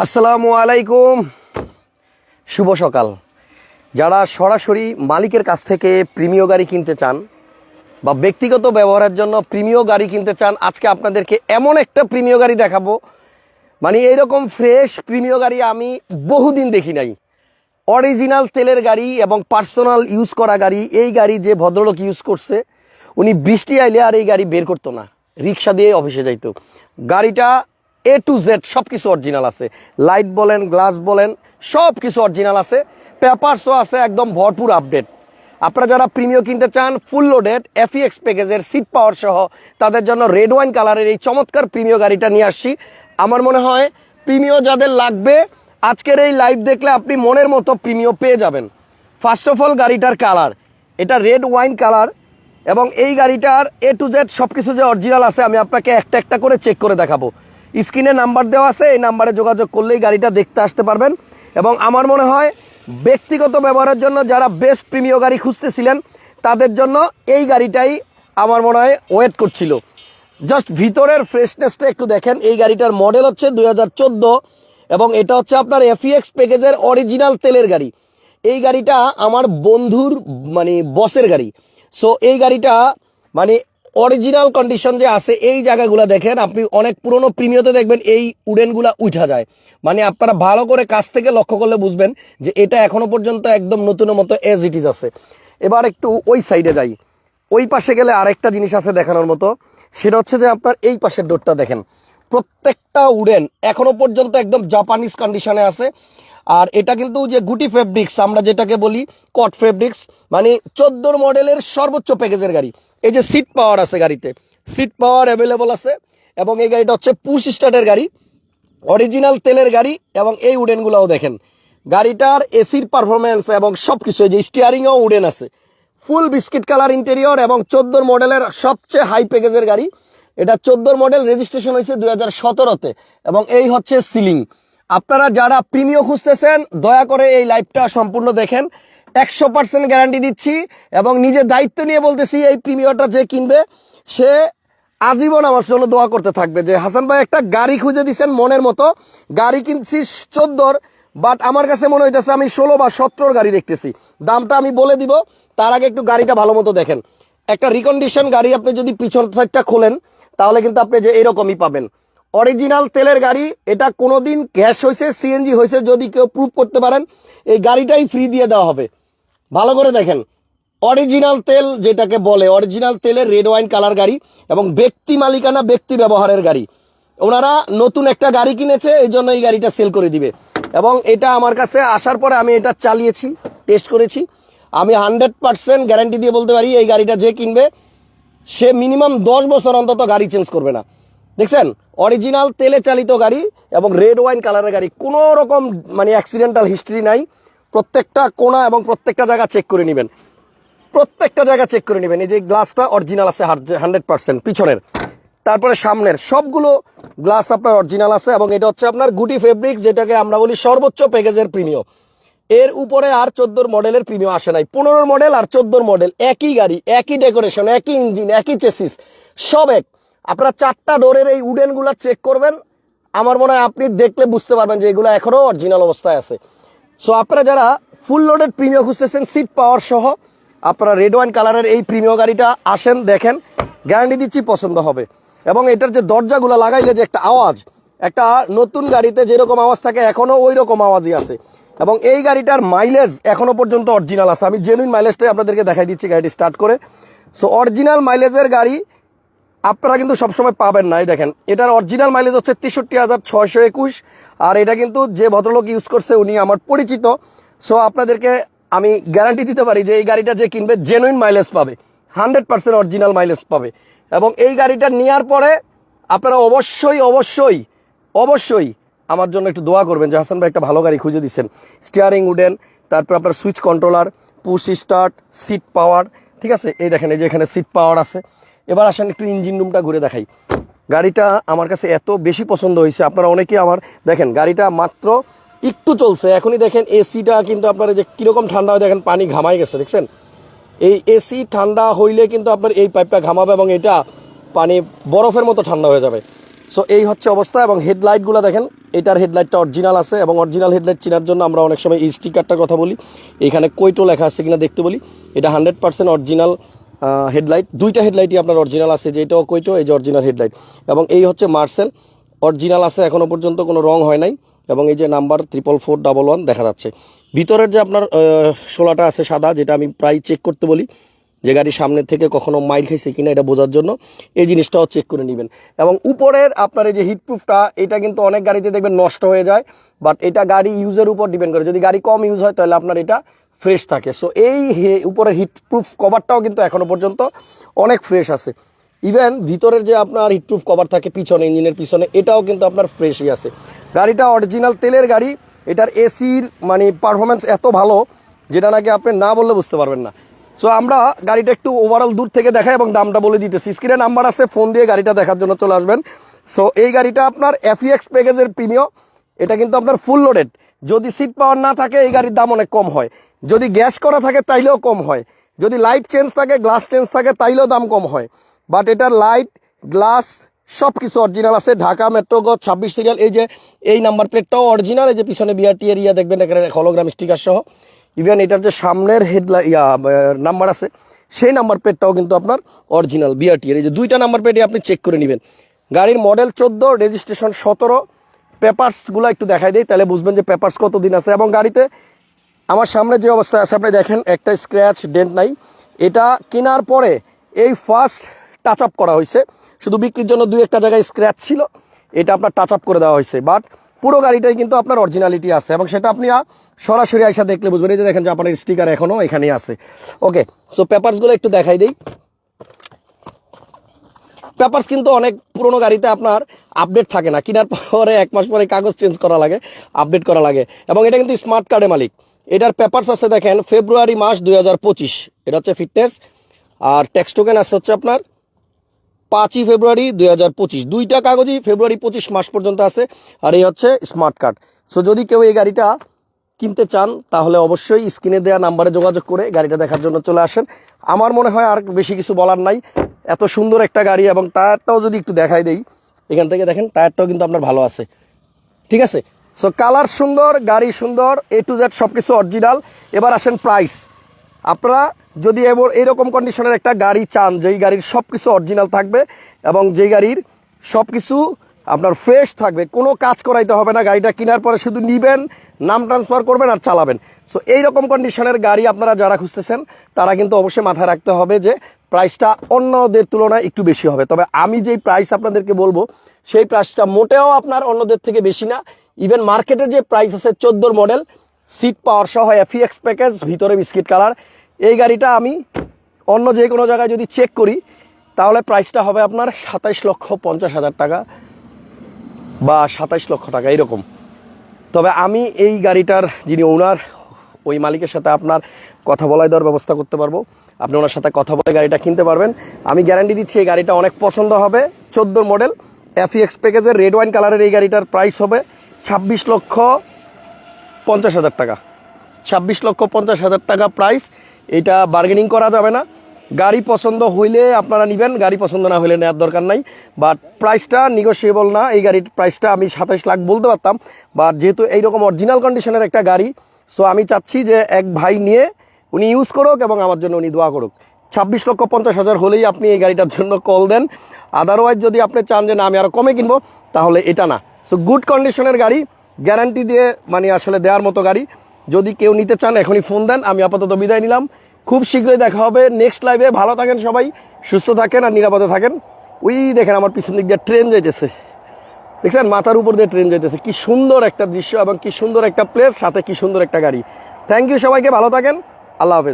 আসসালামু আলাইকুম। শুভ সকাল। যারা সরাসরি মালিকের কাছ থেকে প্রিমিয় গাড়ি কিনতে চান বা ব্যক্তিগত ব্যবহারের জন্য প্রিমিয় গাড়ি কিনতে চান, আজকে আপনাদেরকে এমন একটা প্রিমিয় গাড়ি দেখাবো। মানে এইরকম ফ্রেশ প্রিমিয় গাড়ি আমি বহুদিন দেখি নাই। অরিজিনাল তেলের গাড়ি এবং পার্সোনাল ইউজ করা গাড়ি, এই গাড়ি যে ভদ্রলোক ইউজ করছে, উনি বৃষ্টি আইলে আর এই গাড়ি বের করতো না। রিক্সা দিয়ে অফিসে যাইতো। গাড়িটা এ টু জেড সব কিছু অরিজিনাল আছে। লাইট বলেন গ্লাস বলেন সব কিছু অরিজিনাল আছে পেপারসও আছে, একদম ভরপুর আপডেট আপনারা যারা প্রিমিয় কিনতে চান ফুল লোডেড এফিএক্স প্যাকেজের সিট পাওয়ার সহ, তাদের জন্য রেড ওয়াইন কালারের এই চমৎকার প্রিমিয় গাড়িটা নিয়ে আসছি। আমার মনে হয় প্রিমিয় যাদের লাগবে, আজকের এই লাইভ দেখলে আপনি মনের মতো প্রিমিয় পেয়ে যাবেন। ফার্স্ট অফ অল গাড়িটার কালার এটা রেড ওয়াইন কালার এবং এই গাড়িটার এ টু জেড সব কিছু যে অরিজিনাল আছে, আমি আপনাকে একটা একটা করে চেক করে দেখাবো। স্ক্রিনে নাম্বার দেওয়া আছে, এই নাম্বারে যোগাযোগ করলেই গাড়িটা দেখতে আসতে পারবেন। এবং আমার মনে হয় ব্যক্তিগত ব্যবহারের জন্য যারা বেস্ট প্রিমিয় গাড়ি খুঁজতেছিলেন, তাদের জন্য এই গাড়িটাই আমার মনে হয় ওয়েট করছিল। জাস্ট ভিতরের ফ্রেশনেসটা একটু দেখেন, এই গাড়িটার মডেল হচ্ছে দু হাজার চোদ্দ এবং এটা হচ্ছে আপনার এফিএক্স প্যাকেজের অরিজিনাল তেলের গাড়ি। এই গাড়িটা আমার বন্ধুর মানে বসের গাড়ি। সো এই গাড়িটা মানে অরিজিনাল কন্ডিশন যে আছে, এই জায়গাগুলো দেখেন, আপনি অনেক পুরনো প্রিমিয়তে দেখবেন এই উডেনগুলা উঠা যায়। মানে আপনারা ভালো করে কাছ থেকে লক্ষ্য করলে বুঝবেন যে এটা এখনও পর্যন্ত একদম নতুনের মতো এজ ইট ইজ আছে। এবার একটু ওই সাইডে যাই। ওই পাশে গেলে আরেকটা জিনিস আছে দেখানোর মতো। সেটা হচ্ছে যে আপনার এই পাশের ডোরটা দেখেন। প্রত্যেকটা উডেন এখনও পর্যন্ত একদম জাপানিজ কন্ডিশনে আছে। আর এটা কিন্তু যে গুটি ফেব্রিক্স আমরা যেটাকে বলি কট ফেব্রিক্স মানে চোদ্দোর মডেলের সর্বোচ্চ প্যাকেজের গাড়ি। এই যে সিট পাওয়ার আছে গাড়িতে সিট পাওয়ার অ্যাভেলেবল আছে এবং এই গাড়িটা হচ্ছে পুশ স্টার্টের গাড়ি অরিজিনাল তেলের গাড়ি এবং এই উডেনগুলোও দেখেন। গাড়িটার এসির পারফরমেন্স এবং সব কিছু যে স্টিয়ারিংও উডেন আছে। ফুল বিস্কিট কালার ইন্টেরিয়র এবং চোদ্দোর মডেলের সবচেয়ে হাই প্যাকেজের গাড়ি। এটা চোদ্দোর মডেল রেজিস্ট্রেশন হয়েছে দুই হাজার সতেরোতে এবং এই হচ্ছে সিলিং আপনারা যারা প্রিমিয় খুঁজতেছেন, দয়া করে এই লাইভটা সম্পূর্ণ দেখেন। একশো পার্সেন্ট গ্যারান্টি দিচ্ছি এবং নিজের দায়িত্ব নিয়ে বলতেছি, এই প্রিমিয়রটা যে কিনবে, সে আজীবন আমার জন্য দোয়া করতে থাকবে। যে হাসান ভাই একটা গাড়ি খুঁজে দিচ্ছেন মনের মতো। গাড়ি কিনছি চোদ্দোর বাট আমার কাছে মনে হইতেছে আমি ষোলো বা সতেরোর গাড়ি দেখতেছি। দামটা আমি বলে দিব, তার আগে একটু গাড়িটা ভালো মতো দেখেন। একটা রিকন্ডিশন গাড়ি আপনি যদি পিছন সাইডটা খোলেন, তাহলে কিন্তু আপনি যে এরকমই পাবেন। অরিজিনাল তেলের গাড়ি, এটা কোনোদিন গ্যাস হয়েছে সিএনজি হয়েছে যদি কেউ প্রুভ করতে পারেন, এই গাড়িটাই ফ্রি দিয়ে দেওয়া হবে। ভালো করে দেখেন। অরিজিনাল তেল যেটাকে বলে অরিজিনাল তেলের রেড ওয়াইন কালার গাড়ি এবং ব্যক্তি মালিকানা, ব্যক্তি ব্যবহারের গাড়ি। ওনারা নতুন একটা গাড়ি কিনেছে, এই জন্য এই গাড়িটা সেল করে দিবে। এবং এটা আমার কাছে আসার পরে আমি এটা চালিয়েছি টেস্ট করেছি। আমি হান্ড্রেড পার্সেন্ট গ্যারান্টি দিয়ে বলতে পারি, এই গাড়িটা যে কিনবে, সে মিনিমাম দশ বছর অন্তত গাড়ি চেঞ্জ করবে না। দেখছেন? অরিজিনাল তেলে চালিত গাড়ি এবং রেড ওয়াইন কালারের গাড়ি, কোনো রকম মানে অ্যাক্সিডেন্টাল হিস্ট্রি নাই। প্রত্যেকটা কোণা এবং প্রত্যেকটা জায়গা চেক করে নেবেন। প্রত্যেকটা জায়গা চেক করে নেবেন। এই যে গ্লাসটা অরিজিনাল আছে হান্ড্রেড পার্সেন্ট পিছনের। তারপরে সামনের, সবগুলো গ্লাস আপনার অরিজিনাল আছে এবং এটা হচ্ছে আপনার গুটি ফেব্রিক যেটাকে আমরা বলি সর্বোচ্চ প্যাকেজের প্রিমিয় এর উপরে আর চোদ্দোর মডেলের প্রিমিয় আসে নাই। পনেরোর মডেল আর চোদ্দোর মডেল একই গাড়ি, একই ডেকোরেশন একই ইঞ্জিন একই চেসিস সব এক। আপনারা চারটা ডোরের এই উডেনগুলা চেক করবেন। আমার মনে হয় আপনি দেখলে বুঝতে পারবেন যে এগুলো এখনও অরিজিনাল অবস্থায় আছে। সো আপনারা যারা ফুল লোডেড প্রিমিয় খুঁজতেছেন সিট পাওয়ার সহ, আপনারা রেড ওয়াইন কালারের এই প্রিমিয় গাড়িটা আসেন, দেখেন গ্যারান্টি দিচ্ছি পছন্দ হবে। এবং এটার যে দরজাগুলো লাগাইলে যে একটা আওয়াজ, একটা নতুন গাড়িতে যেরকম আওয়াজ থাকে এখনও ওই রকম আওয়াজই আছে। এবং এই গাড়িটার মাইলেজ এখনও পর্যন্ত অরিজিনাল আছে। আমি জেনুইন মাইলেজটাই আপনাদেরকে দেখাই দিচ্ছি গাড়িটি স্টার্ট করে। সো অরিজিনাল মাইলেজের গাড়ি আপনারা কিন্তু সবসময় পাবেন না, এই দেখেন। এটার অরিজিনাল মাইলেজ হচ্ছে তেষট্টি হাজার ছয়শো একুশ, আর এটা কিন্তু যে ভদ্রলোক ইউজ করছে উনি আমার পরিচিত। সো আপনাদেরকে আমি গ্যারান্টি দিতে পারি যে এই গাড়িটা যে কিনবে জেনুইন মাইলেজ পাবে হান্ড্রেড পার্সেন্ট অরিজিনাল মাইলেজ পাবে। এবং এই গাড়িটা নেওয়ার পরে আপনারা অবশ্যই অবশ্যই অবশ্যই আমার জন্য একটু দোয়া করবেন যে হাসান ভাই একটা ভালো গাড়ি খুঁজে দিচ্ছেন। স্টিয়ারিং উডেন তারপর আপনার switch controller push start seat power ঠিক আছে? এই দেখেন, এই যে এখানে সিট পাওয়ার আছে। এবার আসেন একটু ইঞ্জিন রুমটা ঘুরে দেখাই। গাড়িটা আমার কাছে এত বেশি পছন্দ হয়েছে, আপনারা অনেকেই আমার, দেখেন গাড়িটা মাত্র একটু চলছে, এখনই দেখেন এসিটা কিন্তু আপনার যে কীরকম ঠান্ডা হয়, দেখেন পানি ঘামাই গেছে, দেখছেন? এই এসি ঠান্ডা হইলে কিন্তু আপনার এই পাইপটা ঘামাবে এবং এটা পানি বরফের মতো ঠান্ডা হয়ে যাবে। সো এই হচ্ছে অবস্থা এবং হেডলাইটগুলো দেখেন, এটার হেডলাইটটা অরিজিনাল আছে এবং অরিজিনাল হেডলাইট চেনার জন্য আমরা অনেক সময় এই স্টিকারটার কথা বলি। এখানে কৈটো লেখা আছে কিনা দেখতে বলি। এটা হান্ড্রেড পার্সেন্ট অরিজিনাল হেডলাইট দুইটা হেডলাইটই আপনার অরিজিনাল আছে যেটাও কৈটো এই যে অরিজিনাল হেডলাইট এবং এই হচ্ছে মার্সেল অরিজিনাল আছে, এখনও পর্যন্ত কোনো রং হয় নাই। এবং এই যে number triple four double one দেখা যাচ্ছে। ভিতরের যে আপনার শোলাটা আছে সাদা, যেটা আমি প্রায় চেক করতে বলি, যে গাড়ি সামনে থেকে কখনো মাইল খাইছে কিনা, এটা বোঝার জন্য এই জিনিসটাও চেক করে নেবেন। এবং উপরের আপনার এই যে হিটপ্রুফটা এটা কিন্তু অনেক গাড়িতে দেখবেন নষ্ট হয়ে যায় বাট এটা গাড়ি ইউজের উপর ডিপেন্ড করে। যদি গাড়ি কম ইউজ হয়, তাহলে আপনার এটা ফ্রেশ থাকে। সো এই উপরের হিটপ্রুফ কভারটাও কিন্তু এখনও পর্যন্ত অনেক ফ্রেশ আছে। ইভেন ভিতরের যে আপনার হিটপ্রুফ কভার থাকে, পিছনে ইঞ্জিনের পিছনে, এটাও কিন্তু আপনার ফ্রেশই আছে। গাড়িটা অরিজিনাল তেলের গাড়ি, এটার এসির মানে পারফরমেন্স এত ভালো, যেটা নাকি আপনি না বললে বুঝতে পারবেন না। সো আমরা গাড়িটা একটু ওভারঅল দূর থেকে দেখাই এবং দামটা বলে দিতেছি। স্ক্রিনে নাম্বার আছে ফোন দিয়ে গাড়িটা দেখার জন্য চলে আসবেন। সো এই গাড়িটা আপনার এফইএক্স প্যাকেজের প্রিমিয় এটা কিন্তু আপনার ফুল লোডেড যদি সিট পাওয়ার না থাকে, এই গাড়ির দাম অনেক কম হয়। যদি গ্যাস করা থাকে, তাইলেও কম হয়। যদি লাইট চেঞ্জ থাকে গ্লাস চেঞ্জ থাকে, তাইলেও দাম কম হয়। বাট এটার লাইট গ্লাস সব কিছু অরিজিনাল আছে। ঢাকা মেট্রো গ ছাব্বিশ সিরিয়াল এই যে, এই নাম্বার প্লেটটাও অরিজিনাল এই যে, পিছনে বিআরটি এরিয়া দেখবেন, এখানে হলোগ্রাম স্টিকার সহ। ইভেন এটার যে সামনের হেডলাইট ইয়া নাম্বার আছে, সেই নাম্বার প্লেটটাও কিন্তু আপনার অরিজিনাল বিআরটি এর এই যে, দুইটা নাম্বার প্লেটে আপনি চেক করে নেবেন। গাড়ির মডেল চোদ্দ রেজিস্ট্রেশন সতেরো। পেপারসগুলো একটু দেখাই দিই, তাহলে বুঝবেন যে পেপারস কতদিন আছে। এবং গাড়িতে আমার সামনে যে অবস্থা আছে, আপনি দেখেন, একটা স্ক্র্যাচ ডেন্ট নাই। এটা কেনার পরে এই ফার্স্ট টাচ আপ করা হয়েছে। শুধু বিক্রির জন্য দুই একটা জায়গায় স্ক্র্যাচ ছিল, এটা আপনার টাচ আপ করে দেওয়া হয়েছে। বাট পুরো গাড়িটাই কিন্তু আপনার অরিজিনালিটি আছে, এবং সেটা আপনি সরাসরি আইসা দেখলে বুঝবেন। এই যে দেখেন জাপানের স্টিকার এখনও এখানেই আছে। ওকে সো পেপারসগুলো একটু দেখাই দিই। পেপারস কিন্তু অনেক পুরনো গাড়িতে আপনার আপডেট থাকে না। কেনার পরে এক মাস পরে কাগজ চেঞ্জ করা লাগে আপডেট করা লাগে। এবং এটা কিন্তু স্মার্ট কার্ডের মালিক। এটার পেপারস আছে দেখেন ফেব্রুয়ারি মাস দুই হাজার পঁচিশ। এটা হচ্ছে ফিটনেস আর ট্যাক্স টোকেন আছে হচ্ছে আপনার পাঁচই ফেব্রুয়ারি দুই হাজার পঁচিশ। দুইটা কাগজই ফেব্রুয়ারি পঁচিশ মাস পর্যন্ত আছে। আর এই হচ্ছে স্মার্ট কার্ড সো যদি কেউ এই গাড়িটা কিনতে চান, তাহলে অবশ্যই স্ক্রিনে দেওয়া নাম্বারে যোগাযোগ করে গাড়িটা দেখার জন্য চলে আসেন। আমার মনে হয় আর বেশি কিছু বলার নাই। এত সুন্দর একটা গাড়ি এবং টায়ারটাও যদি একটু দেখাই দেই, এখান থেকে দেখেন টায়ারটাও কিন্তু আপনার ভালো আছে। ঠিক আছে? সো কালার সুন্দর, গাড়ি সুন্দর এ টু জেড সব কিছু অরিজিনাল এবার আসেন প্রাইস আপনারা যদি এবার এরকম কন্ডিশনের একটা গাড়ি চান, যেই গাড়ির সব কিছু অরিজিনাল থাকবে এবং যেই গাড়ির সব কিছু আপনার ফ্রেশ থাকবে, কোনো কাজ করাইতে হবে না, গাড়িটা কেনার পরে শুধু নিবেন, নাম ট্রান্সফার করবেন আর চালাবেন। সো এইরকম কন্ডিশনের গাড়ি আপনারা যারা খুঁজতেছেন, তারা কিন্তু অবশ্যই মাথায় রাখতে হবে যে প্রাইসটা অন্যদের তুলনায় একটু বেশি হবে। তবে আমি যেই প্রাইস আপনাদেরকে বলব, সেই প্রাইসটা মোটেও আপনার অন্যদের থেকে বেশি না। ইভেন মার্কেটের যে প্রাইস আছে চোদ্দোর মডেল সিট পাওয়ার সহ এফিএক্স প্যাকেজ ভিতরে বিস্কিট কালার এই গাড়িটা আমি অন্য যে কোনো জায়গায় যদি চেক করি, তাহলে প্রাইসটা হবে আপনার সাতাইশ লক্ষ পঞ্চাশ হাজার টাকা। বা সাতাইশ লক্ষ টাকা, এরকম। তবে আমি এই গাড়িটার যিনি ওনার ওই মালিকের সাথে আপনার কথা বলাই দেওয়ার ব্যবস্থা করতে পারব। আপনি ওনার সাথে কথা বলে গাড়িটা কিনতে পারবেন। আমি গ্যারান্টি দিচ্ছি এই গাড়িটা অনেক পছন্দ হবে। চোদ্দোর মডেল এফিএক্স প্যাকেজের রেড ওয়াইন কালারের এই গাড়িটার প্রাইস হবে ছাব্বিশ লক্ষ পঞ্চাশ হাজার টাকা। ছাব্বিশ লক্ষ পঞ্চাশ হাজার টাকা প্রাইস এটা বার্গেনিং করা যাবে না। গাড়ি পছন্দ হইলে আপনারা নেবেন, গাড়ি পছন্দ না হইলে নেওয়ার দরকার নাই। বাট প্রাইসটা নিগোসিয়েবল না, এই গাড়ির প্রাইসটা আমি সাতাইশ লাখ বলতে পারতাম। বাট যেহেতু এইরকম অরিজিনাল কন্ডিশনের একটা গাড়ি সো আমি চাচ্ছি যে এক ভাই নিয়ে উনি ইউজ করুক এবং আমার জন্য উনি দোয়া করুক। ছাব্বিশ লক্ষ পঞ্চাশ হাজার হলেই আপনি এই গাড়িটার জন্য কল দেন। আদারওয়াইজ যদি আপনি চান যে না, আমি আরও কমে কিনবো, তাহলে এটা না। সো গুড কন্ডিশনের গাড়ি গ্যারান্টি দিয়ে মানে আসলে দেওয়ার মতো গাড়ি। যদি কেউ নিতে চান, এখনই ফোন দেন, আমি আপাতত বিদায় নিলাম। খুব শীঘ্রই দেখা হবে। নেক্সট লাইভে ভালো থাকেন সবাই, সুস্থ থাকেন আর নিরাপদে থাকেন। ওই দেখেন আমার পিছন দিক দিয়ে ট্রেন যাইতেছে। দেখছেন, মাথার উপর দিয়ে ট্রেন যাইতেছে। কি সুন্দর একটা দৃশ্য এবং কি সুন্দর একটা প্লেস সাথে কি সুন্দর একটা গাড়ি। থ্যাংক ইউ সবাইকে, ভালো থাকেন। আল্লাহ হাফেজ।